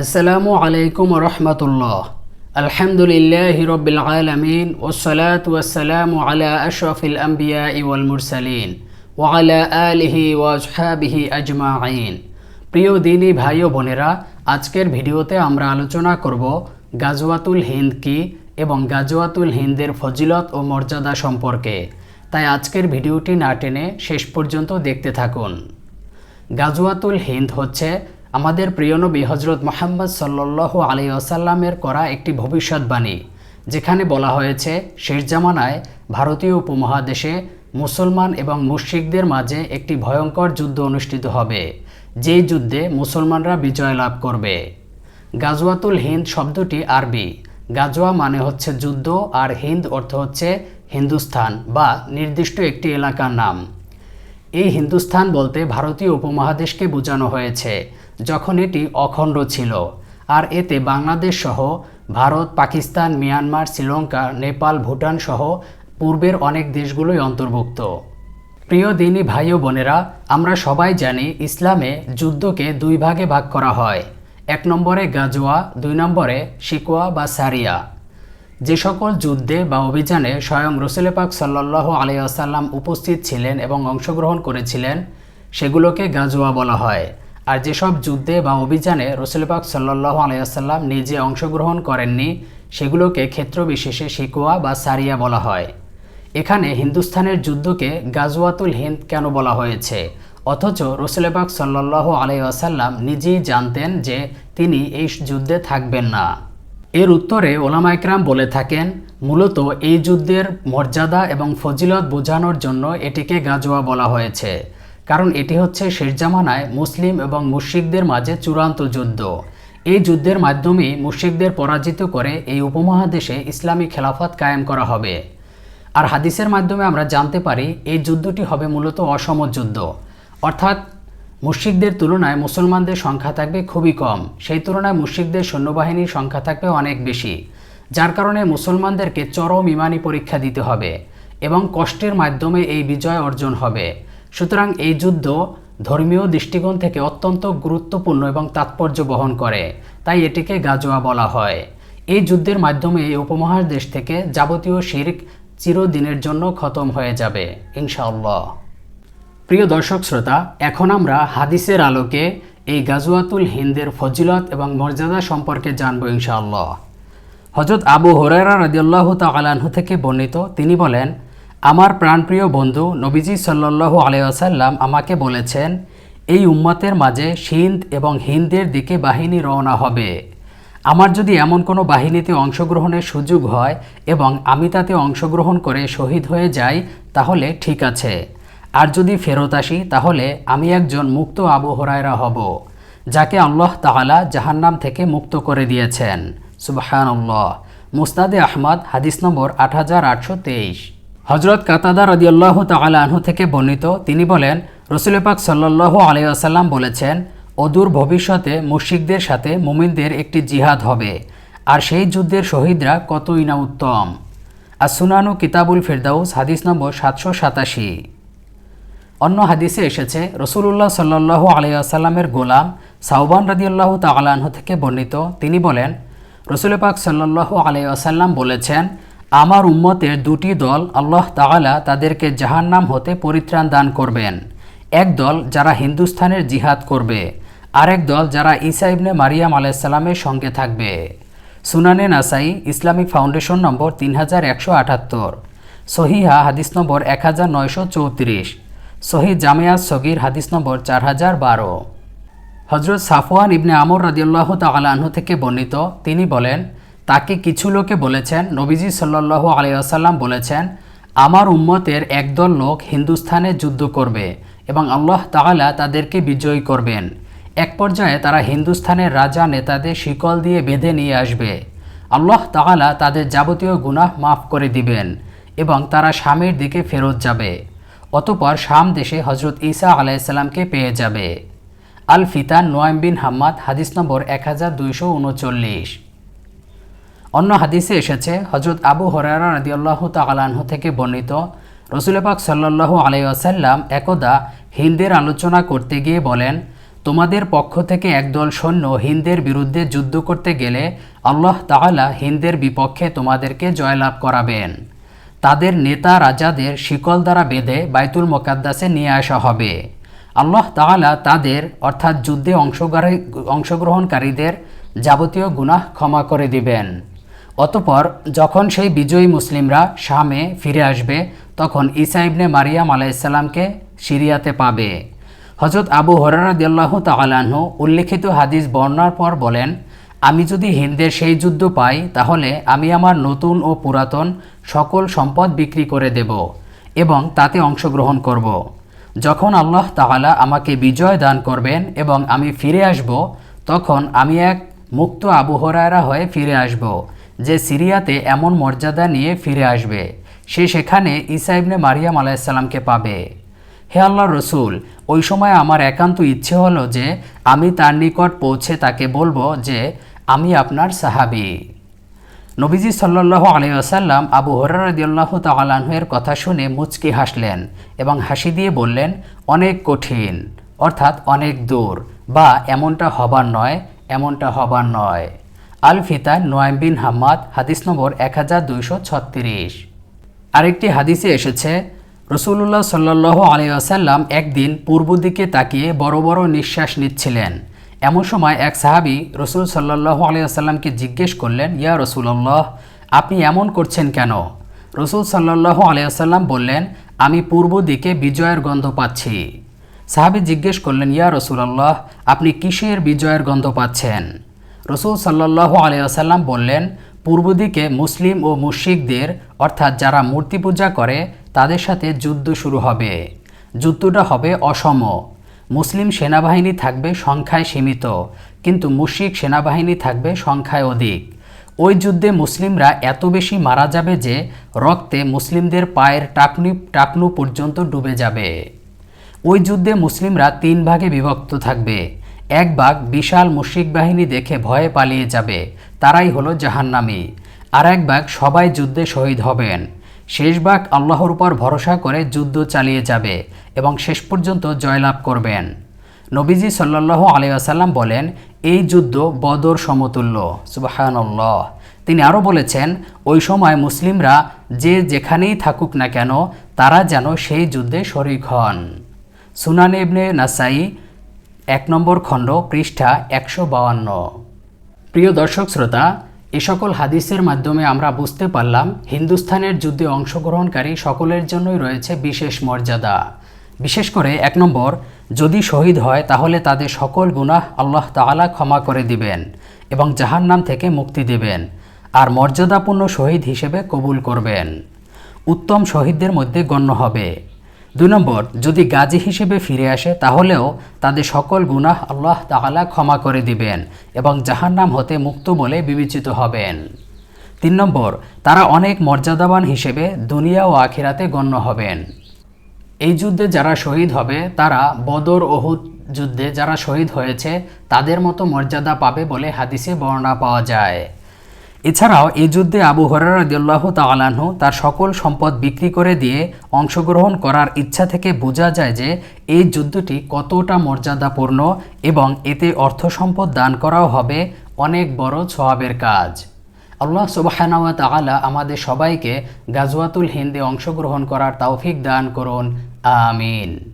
আসসালামু আলাইকুম রহমতুল্লাহ। আলহামদুলিল্লাহ রবিল আলমিন ওসলাত ওয়াসালাম আলা আশরফিল আম্বিয়া ইউল মুরসালিন ওয়ালা আলিহি ওয়াজহাবিহি আজমা আইন প্রিয় দিনী ভাই ও বোনেরা, আজকের ভিডিওতে আমরা আলোচনা করব গাজওয়াতুল হিন্দ কি এবং গাজওয়াতুল হিন্দের ফজিলত ও মর্যাদা সম্পর্কে। তাই আজকের ভিডিওটি না টেনে শেষ পর্যন্ত দেখতে থাকুন। গাজওয়াতুল হিন্দ হচ্ছে আমাদের প্রিয় নবী হজরত মোহাম্মদ সাল্লাহ আলী আসাল্লামের করা একটি ভবিষ্যৎবাণী, যেখানে বলা হয়েছে, শেষ জামানায় ভারতীয় উপমহাদেশে মুসলমান এবং মুশরিকদের মাঝে একটি ভয়ঙ্কর যুদ্ধ অনুষ্ঠিত হবে, যেই যুদ্ধে মুসলমানরা বিজয় লাভ করবে। গাজওয়াতুল হিন্দ শব্দটি আরবি। গাজওয়া মানে হচ্ছে যুদ্ধ, আর হিন্দ অর্থ হচ্ছে হিন্দুস্থান বা নির্দিষ্ট একটি এলাকার নাম। এই হিন্দুস্থান বলতে ভারতীয় উপমহাদেশকে বোঝানো হয়েছে। যখন এটি অখণ্ড ছিল, আর এতে বাংলাদেশ সহ ভারত, পাকিস্তান, মিয়ানমার, শ্রীলঙ্কা, নেপাল, ভুটান সহ পূর্বের অনেক দেশগুলোই অন্তর্ভুক্ত। প্রিয় দিনী ভাই ও বোনেরা, আমরা সবাই জানি ইসলামে যুদ্ধকে দুই ভাগে ভাগ করা হয়। এক নম্বরে গাজোয়া, দুই নম্বরে শিকোয়া বা সারিয়া। যে সকল যুদ্ধে বা অভিযানে স্বয়ং রসুল পাক সাল্লাহ আলিয়াসাল্লাম উপস্থিত ছিলেন এবং অংশগ্রহণ করেছিলেন, সেগুলোকে গাজোয়া বলা হয়। আর যেসব যুদ্ধে বা অভিযানে রসুল পাক সাল্লাহ আলিয়াসাল্লাম নিজে অংশগ্রহণ করেননি, সেগুলোকে ক্ষেত্রবিশেষে শিকোয়া বা সারিয়া বলা হয়। এখানে হিন্দুস্থানের যুদ্ধকে গাজওয়াতুল হিন্দ কেন বলা হয়েছে? অথচ রসুলবাক সাল্লাহ আলাইসাল্লাম নিজেই জানতেন যে তিনি এই যুদ্ধে থাকবেন না। এর উত্তরে ওলামা ইকরাম বলে থাকেন, মূলত এই যুদ্ধের মর্যাদা এবং ফজিলত বোঝানোর জন্য এটিকে গাজোয়া বলা হয়েছে। কারণ এটি হচ্ছে শেষ জামানায় মুসলিম এবং মুশ্রিকদের মাঝে চূড়ান্ত যুদ্ধ। এই যুদ্ধের মাধ্যমেই মুশ্রিকদের পরাজিত করে এই উপমহাদেশে ইসলামী খেলাফত কায়েম করা হবে। আর হাদিসের মাধ্যমে আমরা জানতে পারি, এই যুদ্ধটি হবে মূলত অসম যুদ্ধ। অর্থাৎ মুশ্রিকদের তুলনায় মুসলমানদের সংখ্যা থাকবে খুবই কম। সেই তুলনায় মুশ্রিকদের সৈন্যবাহিনীর সংখ্যা থাকবে অনেক বেশি, যার কারণে মুসলমানদেরকে চরম ইমানি পরীক্ষা দিতে হবে এবং কষ্টের মাধ্যমে এই বিজয় অর্জন হবে। সুতরাং এই যুদ্ধ ধর্মীয় দৃষ্টিকোণ থেকে অত্যন্ত গুরুত্বপূর্ণ এবং তাৎপর্য বহন করে, তাই এটিকে গাজোয়া বলা হয়। এই যুদ্ধের মাধ্যমে এই উপমহাদেশ থেকে যাবতীয় শির্ক চিরদিনের জন্য খতম হয়ে যাবে, ইনশাআল্লাহ। প্রিয় দর্শক শ্রোতা, এখন আমরা হাদিসের আলোকে এই গাজুয়াতুল হিন্দের ফজিলত এবং মর্যাদা সম্পর্কে জানব, ইনশাআল্লাহ। হজরত আবু হরারা রাজিউল্লাহ তালাহু থেকে বর্ণিত, তিনি বলেন আমার প্রাণপ্রিয় বন্ধু নবীজি সাল্লাল্লাহু আলাইসাল্লাম আমাকে বলেছেন, এই উম্মতের মাঝে সিন্ধ এবং হিন্দের দিকে বাহিনী রওনা হবে। আমার যদি এমন কোনো বাহিনীতে অংশগ্রহণের সুযোগ হয় এবং আমি তাতে অংশগ্রহণ করে শহীদ হয়ে যাই, তাহলে ঠিক আছে। আর যদি ফেরত আসি, তাহলে আমি একজন মুক্ত আবু হরায়রা হব, যাকে আল্লাহ তাহালা জাহান্নাম থেকে মুক্ত করে দিয়েছেন। সুবাহান আল্লাহ মুস্তাদে আহমদ, হাদিস নম্বর আট হাজার আটশো তেইশ। হজরত কাতাদা রদিয়াল্লাহ তালা থেকে বর্ণিত, তিনি বলেন, রসুল পাক সাল্লাহ আলিয়াসাল্লাম বলেছেন, অদূর ভবিষ্যতে মুশিকদের সাথে মুমিনদের একটি জিহাদ হবে, আর সেই যুদ্ধের শহীদরা কতই না উত্তম। আর সুনানু কিতাবুল ফেরদাউস, হাদিস নম্বর সাতশো সাতাশি। অন্য হাদিসে এসেছে রসুল্লাহ সাল্লাহ আলিয়াসাল্লামের গোলাম সাউবান রাদিউল্লাহ তালাহ থেকে বর্ণিত, তিনি বলেন, রসুল পাক সাল্লাহ আলিয়াসাল্লাম বলেছেন আমার উম্মতের দুটি দল আল্লাহ তাআলা তাদেরকে জাহান্নাম হতে পরিত্রাণ দান করবেন। এক দল যারা হিন্দুস্থানের জিহাদ করবে, আরেক দল যারা ঈসা ইবনে মারিয়াম আলাইসাল্লামের সঙ্গে থাকবে। সুনানে নাসাই, ইসলামিক ফাউন্ডেশন নম্বর তিন হাজার একশো আটাত্তর। সহিহা হাদিস নম্বর এক হাজার নয়শো চৌত্রিশ। সহি জামিয়া সগির হাদিস নম্বর চার হাজার বারো। হজরত সাফওয়ান ইবনে আমর রাদিউল্লাহ তালাহ থেকে বর্ণিত, তিনি বলেন তাকে কিছু লোকে বলেছেন, নবীজি সাল্লাহ আলিয়াসাল্লাম বলেছেন, আমার উম্মতের একদল লোক হিন্দুস্থানে যুদ্ধ করবে এবং আল্লাহ তাআলা তাদেরকে বিজয়ী করবেন। এক পর্যায়ে তারা হিন্দুস্থানের রাজা নেতাদের শিকল দিয়ে বেঁধে নিয়ে আসবে। আল্লাহ তাআলা তাদের যাবতীয় গুনাহ মাফ করে দিবেন এবং তারা স্বামীর দিকে ফেরত যাবে। অতপর শাম দেশে হজরত ঈসা আলাইসাল্লামকে পেয়ে যাবে। আল ফিতান নোয়াইম বিন হাম্মাদ, হাদিস নম্বর এক হাজার দুইশো উনচল্লিশ। অন্য হাদিসে এসেছে হজরত আবু হরারা রাদিউল্লাহ তালাহ থেকে বর্ণিত, রসুল পাক সাল্লাহ আলাইসাল্লাম একদা হিন্দের আলোচনা করতে গিয়ে বলেন, তোমাদের পক্ষ থেকে একদল সৈন্য হিন্দের বিরুদ্ধে যুদ্ধ করতে গেলে আল্লাহ তাআলা হিন্দের বিপক্ষে তোমাদেরকে জয়লাভ করাবেন। তাদের নেতা রাজাদের শিকল দ্বারা বেঁধে বাইতুল মোকাদ্দাসে নিয়ে আসা হবে। আল্লাহ তাআলা তাদের, অর্থাৎ যুদ্ধে অংশগ্রহী অংশগ্রহণকারীদের যাবতীয় গুনাহ ক্ষমা করে দিবেন। অতপর যখন সেই বিজয়ী মুসলিমরা শামে ফিরে আসবে, তখন ঈসা ইবনে মারিয়াম আলাইসাল্লামকে সিরিয়াতে পাবে। হজরত আবু হরারাদিয়াল্লাহ তালাহ উল্লেখিত হাদিস বর্ণার পর বলেন, আমি যদি হিন্দের সেই যুদ্ধ পাই, তাহলে আমি আমার নতুন ও পুরাতন সকল সম্পদ বিক্রি করে দেব এবং তাতে অংশগ্রহণ করব। যখন আল্লাহ তাহালা আমাকে বিজয় দান করবেন এবং আমি ফিরে আসব, তখন আমি এক মুক্ত আবু হরায়রা হয়ে ফিরে আসব। যে সিরিয়াতে এমন মর্যাদা নিয়ে ফিরে আসবে, সে সেখানে ঈসা ইবনে মারিয়াম আলাইসাল্লামকে পাবে। হে আল্লাহ রসুল, ওই সময় আমার একান্ত ইচ্ছে হলো যে আমি তার নিকট পৌঁছে তাকে বলব যে আমি আপনার সাহাবি। নবীজি সাল্লাহ আলাইসাল্লাম আবু হরারদিয়াল্লাহ তালাহের কথা শুনে মুচকি হাসলেন এবং হাসি দিয়ে বললেন, অনেক কঠিন, অর্থাৎ অনেক দূর, বা এমনটা হবার নয়, এমনটা হবার নয়। আল ফিতা নোয়াইম বিন হাম্মাদ, হাদিস নম্বর এক হাজার দুইশো ছত্রিশ। আরেকটি হাদিসে এসেছে রসুল্লাহ সাল্লাহ আলিয়াসাল্লাম একদিন পূর্ব দিকে তাকিয়ে বড় বড় নিঃশ্বাস নিচ্ছিলেন। এমন সময় এক সাহাবি রসুল সাল্লাহ আলিয়াসাল্লামকে জিজ্ঞেস করলেন, ইয়া রসুল্লাহ আপনি এমন করছেন কেন? রসুল সাল্লাহ আলিয়াসাল্লাম বললেন, আমি পূর্ব দিকে বিজয়ের গন্ধ পাচ্ছি। সাহাবি জিজ্ঞেস করলেন, ইয়া রসুলাল্লাহ, আপনি কিসের বিজয়ের গন্ধ পাচ্ছেন? রসুল সাল্লাহ আলিয়াসাল্লাম বললেন, পূর্ব দিকে মুসলিম ও মুশিকদের অর্থাৎ যারা মূর্তি পূজা করে, তাদের সাথে যুদ্ধ শুরু হবে। যুদ্ধটা হবে অসম। মুসলিম সেনাবাহিনী থাকবে সংখ্যায় সীমিত, কিন্তু মুশিক সেনাবাহিনী থাকবে সংখ্যায় অধিক। ওই যুদ্ধে মুসলিমরা এত বেশি মারা যাবে যে, রক্তে মুসলিমদের পায়ের টাকনি, টাকনু পর্যন্ত ডুবে যাবে। ওই যুদ্ধে মুসলিমরা তিন ভাগে বিভক্ত থাকবে। এক বাঘ বিশাল মুশিক বাহিনী দেখে ভয়ে পালিয়ে যাবে, তারাই হলো জাহান্নামী। আর এক ভাগ সবাই যুদ্ধে শহীদ হবেন। শেষ ভাগ আল্লাহর উপর ভরসা করে যুদ্ধ চালিয়ে যাবে এবং শেষ পর্যন্ত জয়লাভ করবেন। নবীজি সাল্লাহ আলিয়াসাল্লাম বলেন, এই যুদ্ধ বদর সমতুল্য। সুবাহানল্লাহ। তিনি আরও বলেছেন, ওই সময় মুসলিমরা যে যেখানেই থাকুক না কেন, তারা যেন সেই যুদ্ধে শরিক হন। সুনান ইবনে নাসাই এক নম্বর খণ্ড, পৃষ্ঠা একশো বাউান্ন। প্রিয় দর্শক শ্রোতা, এ সকল হাদিসের মাধ্যমে আমরা বুঝতে পারলাম, হিন্দুস্থানের যুদ্ধে অংশগ্রহণকারী সকলের জন্যই রয়েছে বিশেষ মর্যাদা। বিশেষ করে এক নম্বর, যদি শহীদ হয়, তাহলে তাদের সকল গুনাহ আল্লাহ তাআলা ক্ষমা করে দিবেন এবং জাহান নাম থেকে মুক্তি দেবেন আর মর্যাদাপূর্ণ শহীদ হিসেবে কবুল করবেন। উত্তম শহীদদের মধ্যে গণ্য হবে। দুই নম্বর, যদি গাজী হিসেবে ফিরে আসে, তাহলেও তাদের সকল গুনাহ আল্লাহ তাআলা ক্ষমা করে দিবেন এবং জাহান্নাম হতে মুক্ত বলে বিবেচিত হবেন। তিন নম্বর, তারা অনেক মর্যাদাবান হিসেবে দুনিয়া ও আখিরাতে গণ্য হবেন। এই যুদ্ধে যারা শহীদ হবে, তারা বদর ওহুদ যুদ্ধে যারা শহীদ হয়েছে, তাদের মতো মর্যাদা পাবে বলে হাদিসে বর্ণনা পাওয়া যায়। এছাড়াও এই যুদ্ধে আবু হরারদ্লাহ তালাহ তার সকল সম্পদ বিক্রি করে দিয়ে অংশগ্রহণ করার ইচ্ছা থেকে বোঝা যায় যে এই যুদ্ধটি কতটা মর্যাদাপূর্ণ এবং এতে অর্থ সম্পদ দান করাও হবে অনেক বড় সোয়াবের কাজ। আল্লাহ সুবাহানাওয়া তালা আমাদের সবাইকে গাজওয়াতুল হিন্দে অংশগ্রহণ করার তৌফিক দান করুন। আমিন।